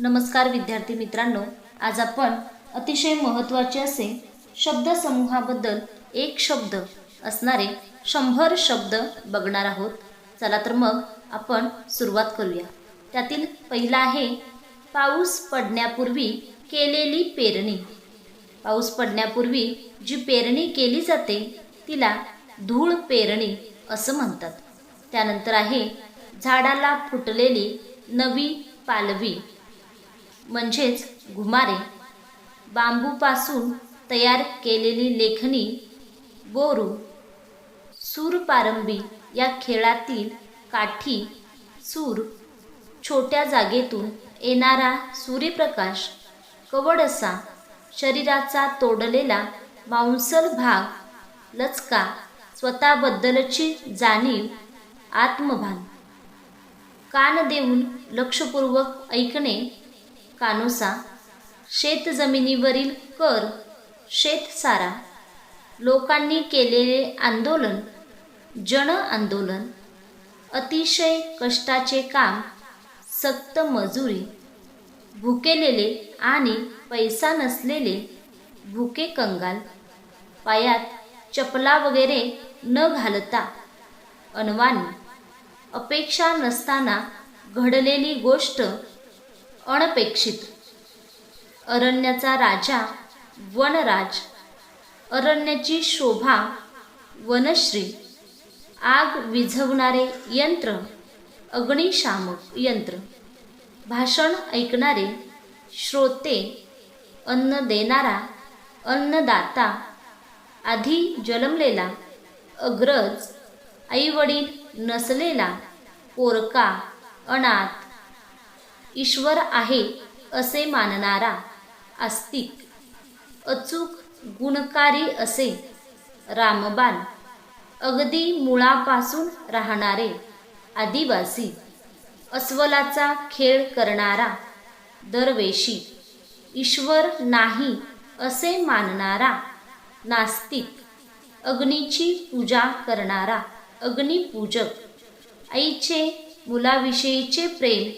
नमस्कार विद्यार्थी मित्रांनो आज आपण अतिशय महत्त्वाचे असे शब्दसमूहाबद्दल एक शब्द असणारे शंभर शब्द बघणार आहोत. चला तर मग आपण सुरुवात करूया. त्यातील पहिला आहे पाऊस पडण्यापूर्वी केलेली पेरणी. पाऊस पडण्यापूर्वी जी पेरणी केली जाते तिला धूळ पेरणी असं म्हणतात. त्यानंतर आहे झाडाला फुटलेली नवी पालवी. म्हणजेच घुमारे बांबूपासून तयार केलेली लेखणी बोरू सूरपारंबी या खेळातील काठी सूर छोट्या जागेतून येणारा सूर्यप्रकाश कवडसा शरीराचा तोडलेला मांसल भाग लचका स्वतःबद्दलची जाणीव आत्मभान. कान देऊन लक्षपूर्वक ऐकणे कानोसा शेतजमिनीवरील कर शेतसारा लोकांनी केलेले आंदोलन जन आंदोलन अतिशय कष्टाचे काम सक्त मजुरी भुकेलेले आणि पैसा नसलेले भुके कंगाल पायात चपला वगैरे न घालता अनवानी अपेक्षा नसताना घडलेली गोष्ट अनपेक्षित. अरण्याचा राजा वनराज. अरण्याची शोभा वनश्री. आग विझवणारे यंत्र अग्निशामक यंत्र. भाषण ऐकणारे श्रोते अन्न देणारा अन्नदाता आधी जन्मलेला अग्रज आईवडील नसलेला पोरका अनाथ ईश्वर आहे असे मानणारा आस्तिक अचूक गुणकारी असे रामबाण अगदी मुळापासून राहणारे आदिवासी अस्वलाचा खेळ करणारा दरवेशी ईश्वर नाही असे मानणारा नास्तिक अग्नीची पूजा करणारा अग्निपूजक आईचे मुलाविषयीचे प्रेम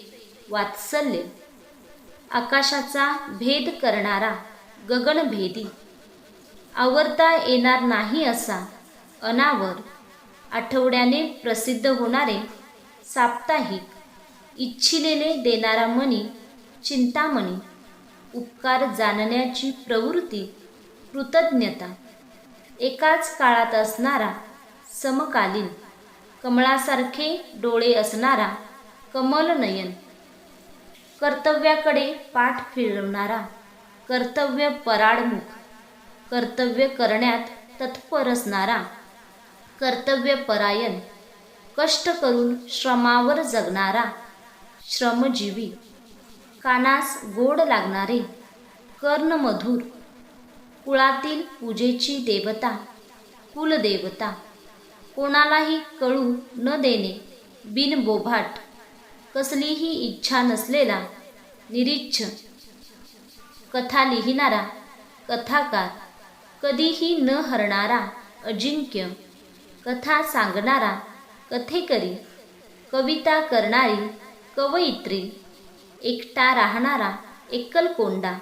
वात्सल्य. आकाशाचा भेद करणारा गगनभेदी आवरता येणार नाही असा अनावर. आठवड्याने प्रसिद्ध होणारे साप्ताहिक. इच्छिलेले देणारा मणी चिंतामणी. उपकार जाणण्याची प्रवृत्ती कृतज्ञता. एकाच काळात असणारा समकालीन. कमळासारखे डोळे असणारा कमलनयन. कर्तव्याकडे पाठ फिरवणारा कर्तव्य पराडमुख कर्तव्य करण्यात तत्पर असणारा कर्तव्यपरायण कष्ट करून श्रमावर जगणारा श्रमजीवी कानास गोड लागणारे कर्णमधुर कुळातील पूजेची देवता कुलदेवता कोणालाही कळू न देणे बिनबोभाट कसलीही इच्छा नसलेला निरीच्छ कथा लिहिणारा कथाकार कधीही न हरणारा अजिंक्य कथा सांगणारा कथेकरी कविता करणारी कवयित्री एकटा राहणारा एकलकोंडा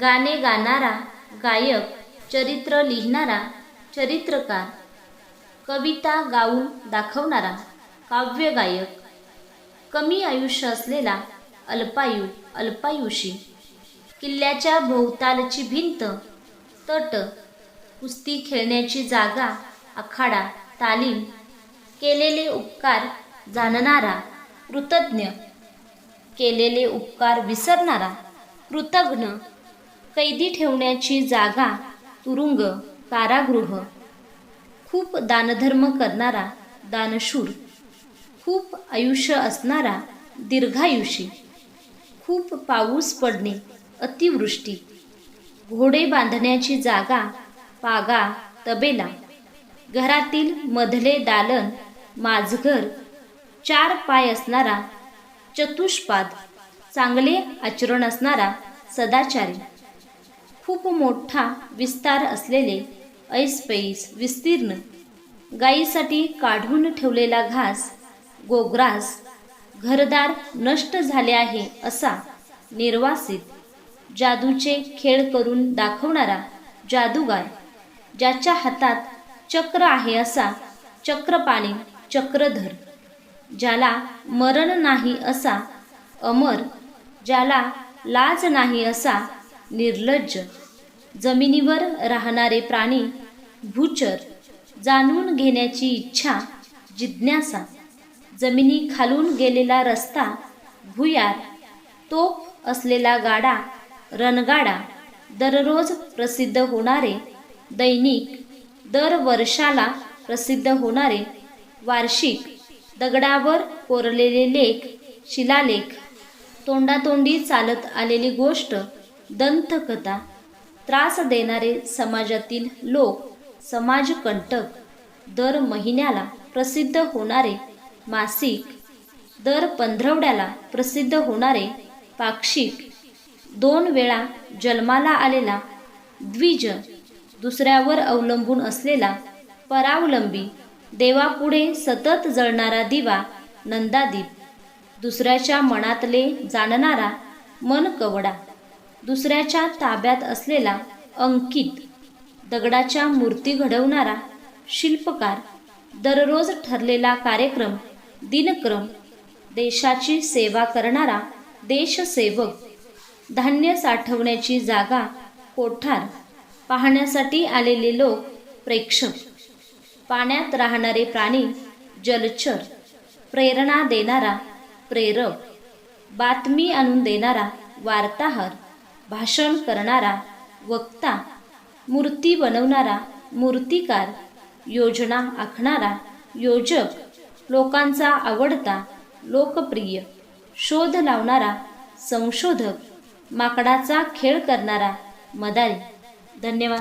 गाणे गाणारा गायक चरित्र लिहिणारा चरित्रकार कविता गाऊन दाखवणारा काव्यगायक कमी आयुष्य असलेला अल्पायू अल्पायुषी. किल्ल्याच्या भोवतालची भिंत तट कुस्ती खेळण्याची जागा आखाडा तालीम केलेले उपकार जाणणारा कृतज्ञ. केलेले उपकार विसरणारा कृतघ्न. कैदी ठेवण्याची जागा तुरुंग कारागृह. खूप दानधर्म करणारा दानशूर. खूप आयुष्य असणारा दीर्घायुषी खूप पाऊस पडणे अतिवृष्टी घोडे बांधण्याची जागा पागा तबेला घरातील मधले दालन माझघर चार पाय असणारा चतुष्पाद चांगले आचरण असणारा सदाचारी खूप मोठा विस्तार असलेले ऐसपैस विस्तीर्ण गायीसाठी काढून ठेवलेला घास गोग्रास घरदार नष्ट झाले आहे असा निर्वासित जादूचे खेळ करून दाखवणारा जादूगार ज्याच्या हातात चक्र आहे असा चक्रपाणी चक्रधर ज्याला मरण नाही असा अमर ज्याला लाज नाही असा निर्लज्ज जमिनीवर राहणारे प्राणी भूचर जाणून घेण्याची इच्छा जिज्ञासा जमिनी खालून गेलेला रस्ता भुयार तोफ असलेला गाडा रणगाडा दररोज प्रसिद्ध होणारे दैनिक दर वर्षाला प्रसिद्ध होणारे वार्षिक दगडावर कोरलेले लेख शिलालेख तोंडातोंडी चालत आलेली गोष्ट दंतकथा त्रास देणारे समाजातील लोक समाजकंटक दर महिन्याला प्रसिद्ध होणारे मासिक दर पंधरवड्याला प्रसिद्ध होणारे पाक्षिक दोन वेळा जन्माला आलेला द्विज दुसऱ्यावर अवलंबून असलेला परावलंबी देवापुढे सतत जळणारा दिवा नंदादीप. दुसऱ्याच्या मनातले जाणणारा मन कवडा. दुसऱ्याच्या ताब्यात असलेला अंकित. दगडाच्या मूर्ती घडवणारा शिल्पकार. दररोज ठरलेला कार्यक्रम दिनक्रम देशाची सेवा करणारा देशसेवक धान्य साठवण्याची जागा कोठार पाहण्यासाठी आलेले लोक प्रेक्षक पाण्यात राहणारे प्राणी जलचर प्रेरणा देणारा प्रेरक बातमी आणून देणारा वार्ताहर भाषण करणारा वक्ता मूर्ती बनवणारा मूर्तिकार योजना आखणारा योजक लोकांचा आवडता लोकप्रिय शोध लावणारा संशोधक माकडाचा खेळ करणारा मदारी. धन्यवाद.